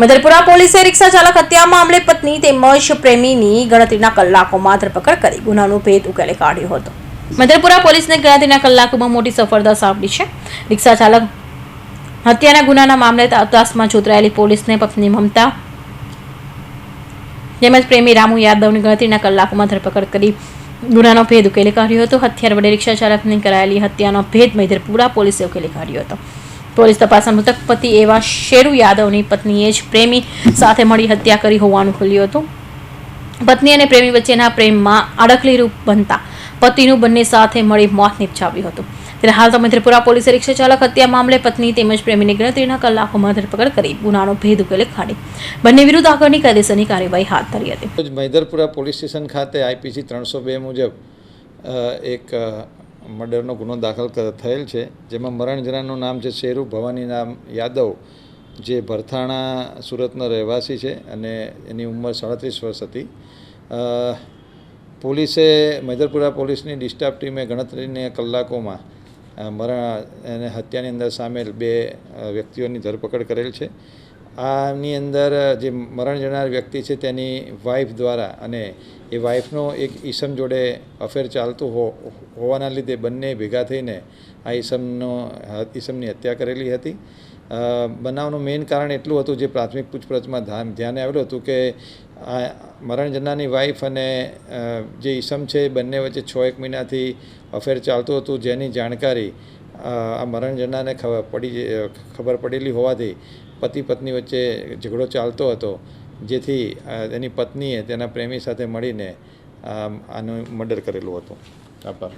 મધરપુરા પોલીસે રિક્ષા ચાલક હત્યા મામલે પત્ની તેમજ પ્રેમીની ગણતરીના કલાકોમાં ધરપકડ કરી. ગુનાનો ભેદ ઉકેલી કાઢ્યો હતો. મધરપુરા પોલીસને ગણતરીના કલાકોમાં મોટી સફળતા સાંપડી છે. રિક્ષા ચાલક હત્યાના ગુનાના મામલે તપાસમાં જોતરાયેલી પોલીસને પત્ની મમતા તેમજ પ્રેમી રામુ યાદવની ગણતરીના કલાકોમાં ધરપકડ કરી ગુનાનો ભેદ ઉકેલી કાઢ્યો હતો. હથિયાર વડે રિક્ષા ચાલકની કરાયેલી હત્યાનો ભેદ મધરપુરા પોલીસે ઉકેલી કાઢ્યો હતો. પોલીસ તપાસમાં મૃતક પતિ એવા શેરુ યાદવની પત્નીએ જ પ્રેમી સાથે મળી હત્યા કરી હોવાનું ખુલ્યું હતું. પત્ની અને પ્રેમી વચ્ચેના પ્રેમમાં આડકલી રૂપ બનતા પતિનું બંને સાથે મળી મોત નિપજાવ્યું હતું. ત્યારે હાલ તો મૈત્રીપુરા પોલીસે રિક્ષા ચાલક હત્યા મામલે પત્ની તેમજ પ્રેમીની ગણતરીના કલાકોમાં ધરપકડ કરી ગુનાનો ભેદ ઉકેલે કાઢી. બંને વિરુદ્ધ આગળની કાયદેસરની કાર્યવાહી હાથ ધરી હતી. મૈદરપુરા પોલીસ સ્ટેશન ખાતે આઈપીસી ત્રણસો બે મુજબ એક મર્ડરનો ગુનો દાખલ થયેલ છે, જેમાં મરણજરાનું નામ છે શેરુ ભવાની નામ યાદવ, જે ભરથાણા સુરતનો રહેવાસી છે અને એની ઉંમર સાડત્રીસ વર્ષ હતી. પોલીસે મૈદરપુરા પોલીસની ડિસ્ટાફ ટીમે ગણતરીને કલાકોમાં મરણ અને હત્યાની અંદર સામેલ બે વ્યક્તિઓની ધરપકડ કરેલ છે. આની અંદર જે મરણ જનાર વ્યક્તિ છે તેની વાઈફ દ્વારા અને એ વાઈફનો એક ઈસમ જોડે અફેર ચાલતું હો, હોવાના લીધે બંને ભેગા થઈને આ ઈસમનો ઈસમની હત્યા કરેલી હતી. બનાવનું મેઇન કારણ એટલું હતું જે પ્રાથમિક પૂછપરછમાં ધ્યાન, ધ્યાને આવેલું હતું કે આ મરણ જનારની વાઈફ અને જે ઈસમ છે બંને વચ્ચે છ એક મહિનાથી અફેર ચાલતું હતું. જેની જાણકારી આ મરણજનાને ખબર પડી ખબર પડેલી હોવાથી પતિ પત્ની વચ્ચે ઝઘડો ચાલતો હતો, જેથી તેની પત્નીએ તેના પ્રેમી સાથે મળીને આનું મર્ડર કરેલું હતું. આભાર.